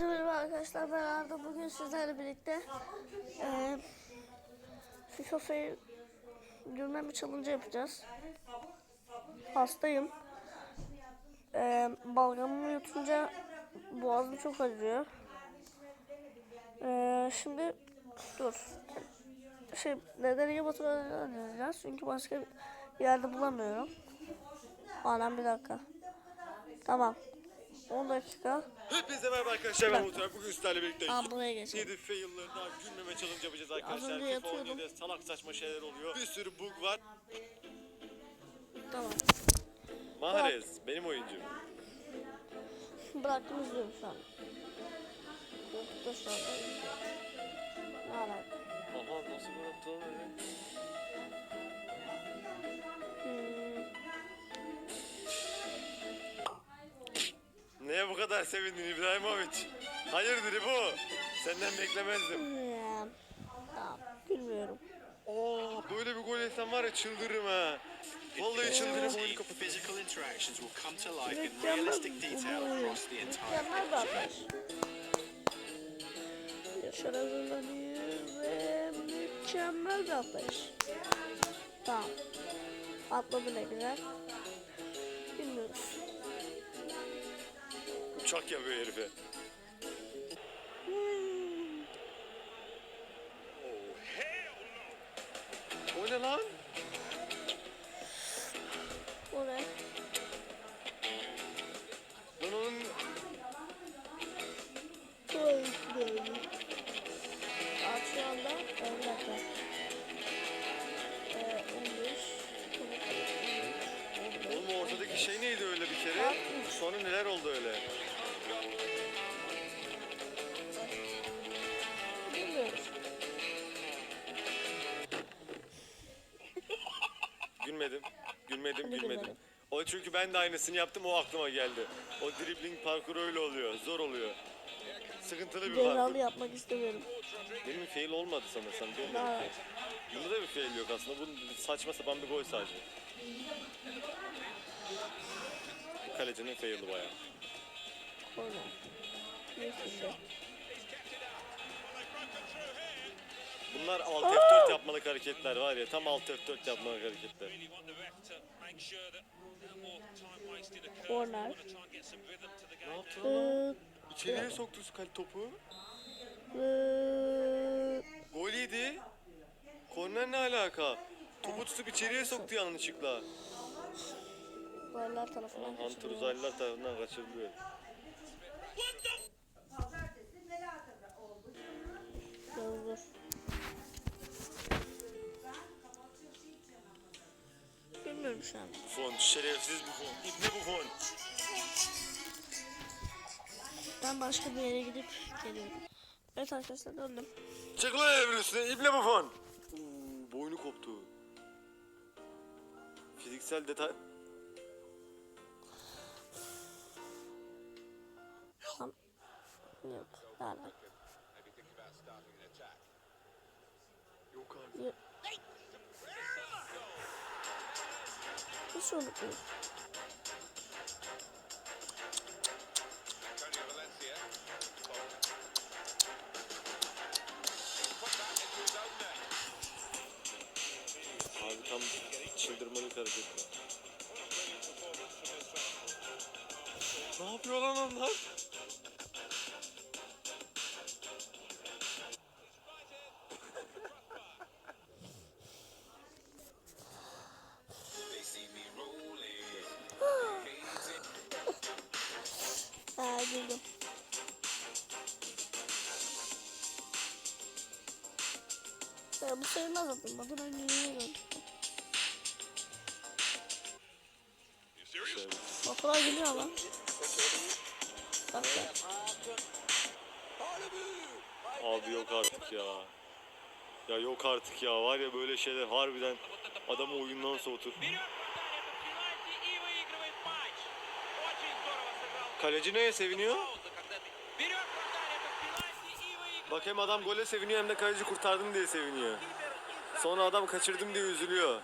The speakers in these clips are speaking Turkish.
Merhaba arkadaşlar ben Arda bugün sizlerle birlikte eee FIFA Fail gülmeme challenge yapacağız. Hastayım. Eee balgamımı yutunca boğazım çok acıyor. Eee şimdi dur. Şey neden iyi oynayacağız çünkü başka bir yerde bulamıyorum. Anam bir dakika. Tamam. 10 dakika. Hepinize merhaba arkadaşlar ben Muhtar. Bugün sizlerle birlikte Aa, buraya geçelim. 7 fail'larına gülmeme challenge yapacağız arkadaşlar. önce FIFA yatıyordum. 17'de salak saçma şeyler oluyor. Bir sürü bug var. Tamam. Mahrez benim oyuncum. Bıraktım izliyorum şu an. Youtube'da şu izliyorum. Ne alaka? Aha nasıl bıraktı lan öyle? Neye bu kadar sevindin İbrahimovic? Hayırdır bu? Senden beklemezdim. hmm, tamam. Bilmiyorum. Oo böyle bir gol yesem var ya çıldırırım ha. Vallahi çıldırırım oyunu kapatırım. Physical interactions will come to life in realistic detail across the entire Mükemmel bir atlayış. Yaşar hazırlanıyor ve mükemmel bir atlayış. Tamam. Atladı ne güzel. Bilmiyoruz. Uçak yapıyor herife. O ne lan? o ne? Lan onun. Saat şu anda 10 dakika. Ee, 15. 15. Oğlum ortadaki şey neydi öyle bir kere? Sonra neler oldu öyle? Gülmedim. Gülmedim, gülmedim. O çünkü ben de aynısını yaptım o aklıma geldi. O dribbling parkuru öyle oluyor. Zor oluyor. Sıkıntılı bir Cezalı parkur. yapmak istemiyorum. Benim fail olmadı sanırsam. Benim fail. Bunda da bir fail yok aslında. Bu saçma sapan bir gol sadece. Kalecinin fail'i bayağı. Korna. Neyse. Bunlar alt F4 yapmalık hareketler var ya. Tam alt F4 yapmalık hareketler. Corner. Ne yaptın lan? İçeriye soktu kale topu. Gol yedi. Korner ne alaka? Topu tutup içeriye soktu yanlışlıkla. Goller tarafından Hunter uzaylılar tarafından kaçırılıyor. Bilmiyorum şu an. Buffon, şerefsiz Buffon. İbne Buffon. Ben başka bir yere gidip geliyorum. Evet arkadaşlar döndüm. Çık lan evin üstüne İbne Buffon. Oo, boynu koptu. Fiziksel detay... Tamam. Yok. Hala. Yok artık. Yok. Nasıl unutmayayım? Abi tam çıldırmalık hareketler. Ne yapıyor lan onlar? Güldüm. Ya bu sayılmaz zaten. Bakın hani yiyorum. Okula lan. Bak bak. Abi yok artık ya. Ya yok artık ya. Var ya böyle şeyler harbiden adamı oyundan soğutur. Kaleci neye seviniyor? Bak hem adam gole seviniyor hem de kaleci kurtardım diye seviniyor. Sonra adam kaçırdım diye üzülüyor.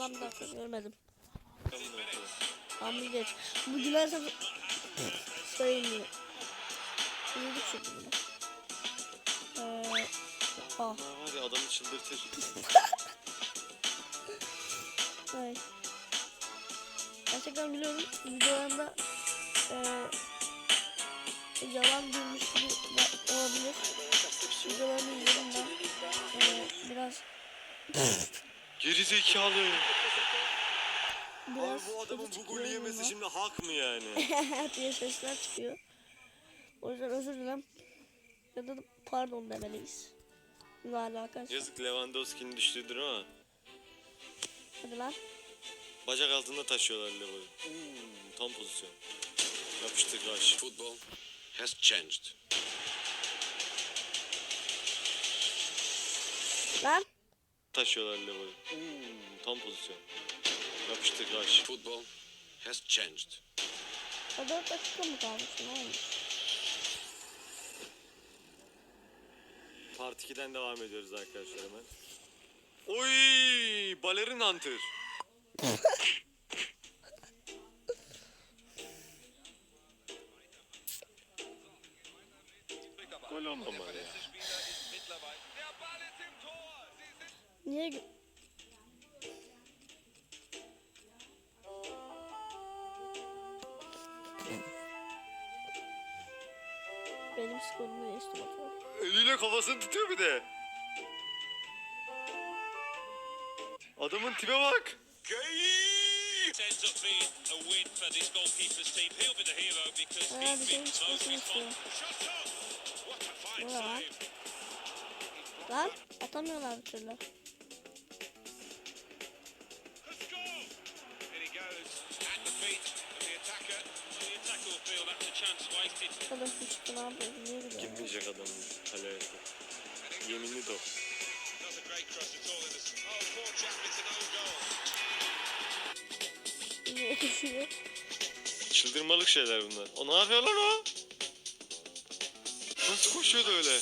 Falan bir dakika görmedim. Ama geç. Bu gülersem sayılmıyor. Uyuduk şimdi bunu. Ee, ah, var ya adamı çıldırtır. ay. Gerçekten biliyorum videolarında eee yalan duymuş gibi olabilir. Videolarını izledim ben. Eee biraz zekalı. Abi biraz bu adamın bu golü yemesi şimdi hak mı yani? diye sesler çıkıyor. O yüzden özür dilerim. Ya da pardon demeliyiz. Ne alakası? Yazık Lewandowski'nin düştüğüdür ama. Hadi lan. Bacak altında taşıyorlar Levo'yu. Hmm, tam pozisyon. Yapıştır karşı. Football has changed. Taşıyorlar Levo'yu. Hmm, tam pozisyon. Yapıştır karşı. Football has changed. O 4 dakika mı kalmış? Ne olmuş? Part 2'den devam ediyoruz arkadaşlar hemen. Oy! Balerin Hunter. Gol olmamalı ya. Niye Benim skorumu geçti motor. Eliyle kafasını tutuyor bir de. Adamın tipe bak. Ends up being a win for this goalkeeper's team. He'll be the hero because Ha, he's bir been şeyin çıkmasını most istiyor. Shut up! What a fine Ne var lan? save. Lan atamıyorlar bir türlü. Kadın çıktı ne yapıyor? Niye gidiyor? Girmeyecek adam kaleye. Yeminli de o. Niye? Çıldırmalık şeyler bunlar. O ne yapıyor lan o? Nasıl koşuyordu öyle?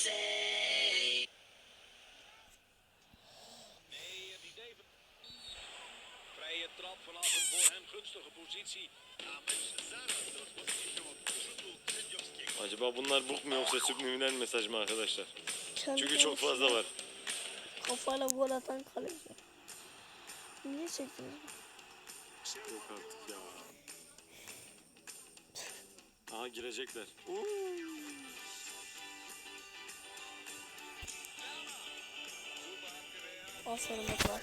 Vrije trap vanavond voor hen gunstige positie. Acaba bunlar buk mu yoksa subliminal mesaj mı arkadaşlar? Kendi Çünkü çok fazla var. Kafayla gol atan kaleci. Niye çektiniz? Yok artık ya. Aha girecekler. Aferin Efe.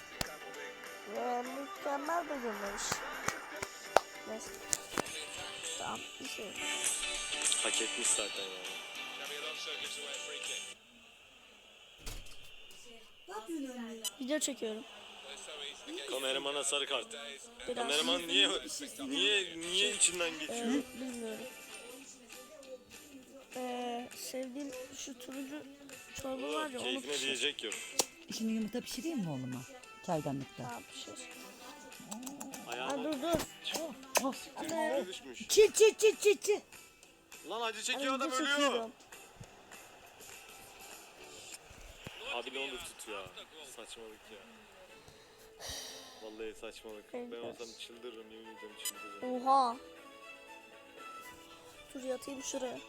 Ve mükemmel bir göndermiş. Neyse. Tamam bir şey. Hak etmiş zaten yani. Video çekiyorum. Kameramana sarı kart. Biraz. Kameraman niye niye niye içinden geçiyor? Ee, bilmiyorum. Ee, sevdiğim şu turuncu çorba var ya onu Keyfine pişir. diyecek yok. Şimdi yumurta pişireyim mi oğluma? Çaydanlıkta. Tamam pişir. Ha Ayağıma dur dur. Oh. Hadi. düşmüş. Çi çi çi çi çi. Lan acı Hadi çekiyor adam ölüyor. çekiyorum. Abi ne olur tut ya. Saçmalık ya. Vallahi saçmalık. Ben olsam çıldırırım yemin ederim çıldırırım. Oha. Dur yatayım şuraya.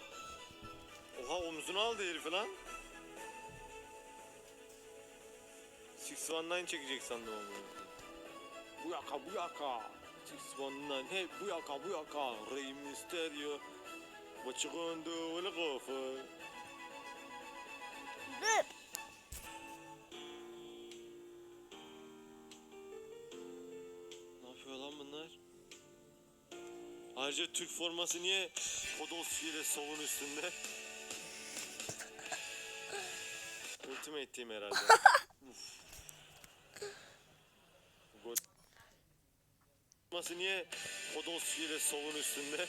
Oha omzunu aldı herif lan. Six One Nine çekecek sandım onu. Bu yaka bu yaka. Six One Nine hey bu yaka bu yaka. Rey Mysterio. What you gonna do with a gopher? Dur. Ne yapıyor lan bunlar? Ayrıca Türk forması niye Podolski ile Sov'un üstünde? Ultimate Team herhalde. Uf. Gol. Forması niye Podolski ile Sov'un üstünde?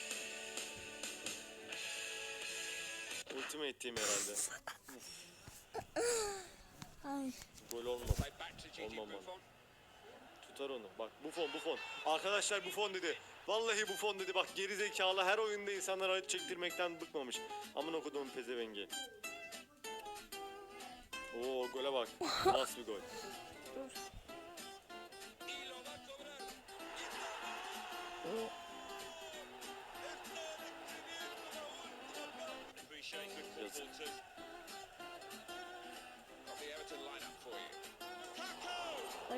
Ultimate Team herhalde. Ay. Gol olmadı. Olmamalı. Tutar onu. Bak Buffon Buffon. Arkadaşlar Buffon dedi. Vallahi Buffon dedi. Bak geri zekalı her oyunda insanlara acı çektirmekten bıkmamış. Amına kodumun pezevengi. Oo gole bak. Nasıl bir gol. Dur.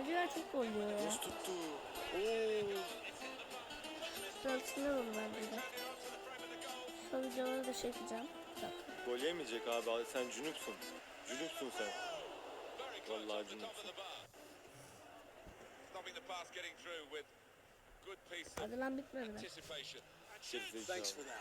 Acılar çok gol yiyor ya. Nasıl tuttu? Oo. Sırasında bunu bence de. Şu videoları da çekeceğim. Bir dakika. Gol yemeyecek abi. Sen cünüpsün. Cünüpsün sen. Vallahi of Hadi lan bitmedi mi? Thanks for that.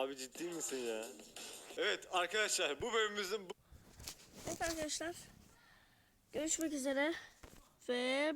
Abi ciddi misin ya? Evet arkadaşlar bu bölümümüzün bu Evet arkadaşlar. Görüşmek üzere. Ve